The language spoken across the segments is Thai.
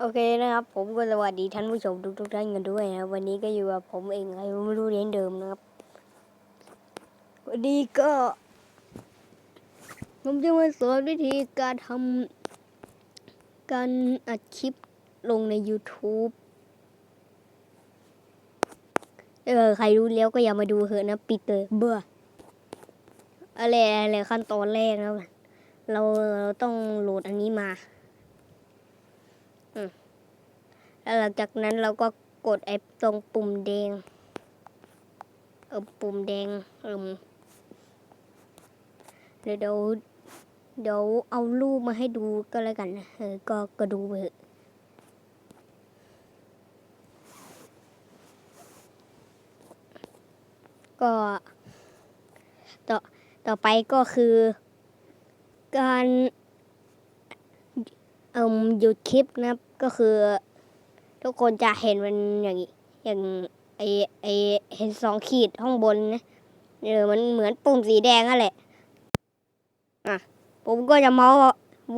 โอเคนะครับ ผมก็สวัสดีท่านผู้ชมทุกทุกๆท่านกันด้วยนะวันนี้ก็อยู่กับผมเองใครไม่รู้เรียนเดิมนะครับ วันนี้ก็ ผมจะมาสอนวิธีการทำการอัดคลิปลงใน YouTube เออใครรู้แล้วก็อย่ามาดูเถอะนะปิดเลยเบื่ออะไรอะไรขั้นตอนแรกนะเราเราต้องโหลดอันนี้มา แล้วหลังจากนั้นเราก็กดไอ้ตรงปุ่มแดง เออปุ่มแดงเอมเดี๋ยวเดี๋ยวเดี๋ยวเอารูปมาให้ดูก็แล้วกันนะเออก็ก็ดูไปเถอะก็ต่อต่อไปก็คือการ เอ่มหยุดคลิปนะครับก็คือ ทุกคนจะเห็นมันอย่างนี้อย่างไอไอเห็นสองขีดข้างบนนะเออมันเหมือนปุ่มสีแดงนั่นแหละอะผมก็จะเมาส์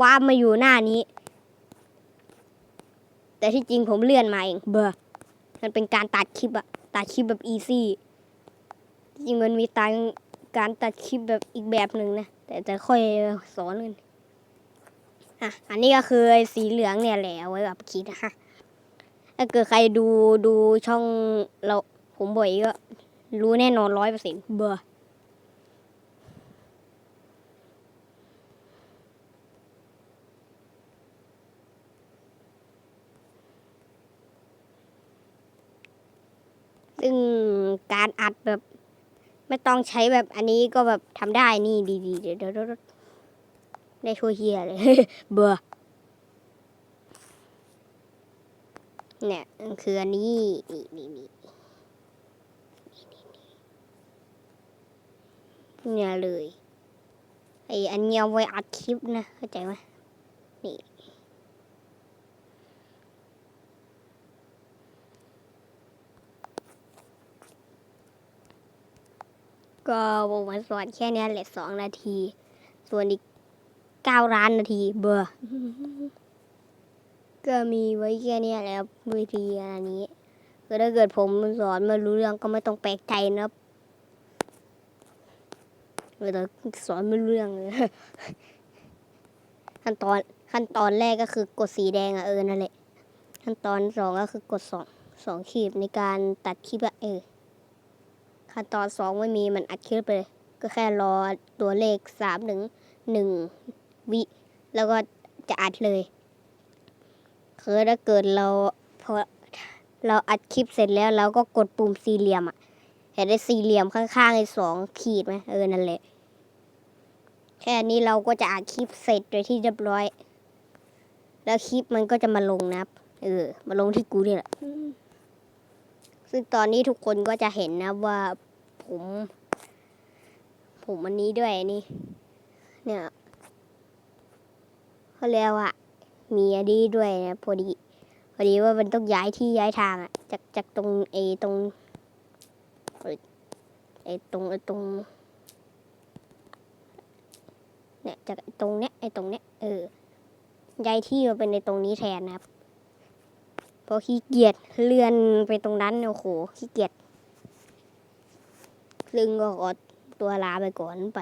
วาบมาอยู่หน้านี้ แต่ที่จริงผมเลื่อนมาเองเบอร์มันเป็นการตัดคลิปอะตัดคลิปแบบอีซี่จริงมันมีตังการตัดคลิปแบบอีกแบบหนึ่งนะแต่จะค่อยสอนกัน อะอันนี้ก็คือสีเหลืองเนี่ยแหละเอาไว้แบบคิดนะฮะถ้าเกิดใครดูดูช่องเราผมบ่อยก็รู้แน่นอนร้อยเปอร์เซ็นต์เบอร์ซึ่งการอัดแบบ ไม่ต้องใช้แบบอันนี้ก็แบบทำได้นี่ดีๆเดี๋ยวเดี๋ยว ได้ช่วยเฮียเลยเบอร์เนี่ยคืออันนี้นี่นี่นี่เนี่ยเลยไออันเนี้ยเอาไว้อัดคลิปนะเข้าใจไหมนี่ก็ผมมาสอนแค่นี้แหละสองนาที ส่วนอีก เก้าล้านนาทีเบอร์ก็มีไว้แค่นี้แหล้ววิธีอันนี้คือถ้าเกิดผมสอนม่รู้เรื่องก็ไม่ต้องแปลกใจนะครับเออแต่สอนไม่รู้เรื่องเลยขั้นตอนขั้นตอนแรกก็คือกดสีแดงอะเออนั่นแหละขั้นตอนสองก็คือกดสองสองขีดในการตัดคลิปอะเออขั้นตอนสองไม่มีมันอัดคลิปไปเลยก็แค่รอตัวเลขสามหนึ่งหนึ่ง วิ แล้วก็จะอัดเลย คือถ้าเกิดเราพอเราอัดคลิปเสร็จแล้วเราก็กดปุ่มสี่เหลี่ยมอะเห็นได้สี่เหลี่ยมข้างๆไอ้สองขีดไหมเออนั่นแหละแค่นี้เราก็จะอัดคลิปเสร็จโดยที่เรียบร้อย แล้วคลิปมันก็จะมาลงนะครับเออ มาลงที่กูนี่แหละซึ่งตอนนี้ทุกคนก็จะเห็นนะว่าผม ผมอันนี้ด้วยนี่ เนี่ย เขาเรียกว่ามีอันนี้ด้วยนะพอดีพอดีว่ามันต้องย้ายที่ย้ายทางอะจากจากตรงไอ้ตรงเอ้ยไอ้ตรงไอ้ตรงเนี่ยจากตรงเนี้ยไอ้ตรงเนี้ยเออย้ายที่มาเป็นในตรงนี้แทนนะครับเพราะขี้เกียจเลื่อนไปตรงนั้นโอ้โหขี้เกียจซึ่งก็ขอตัวลาไปก่อนไป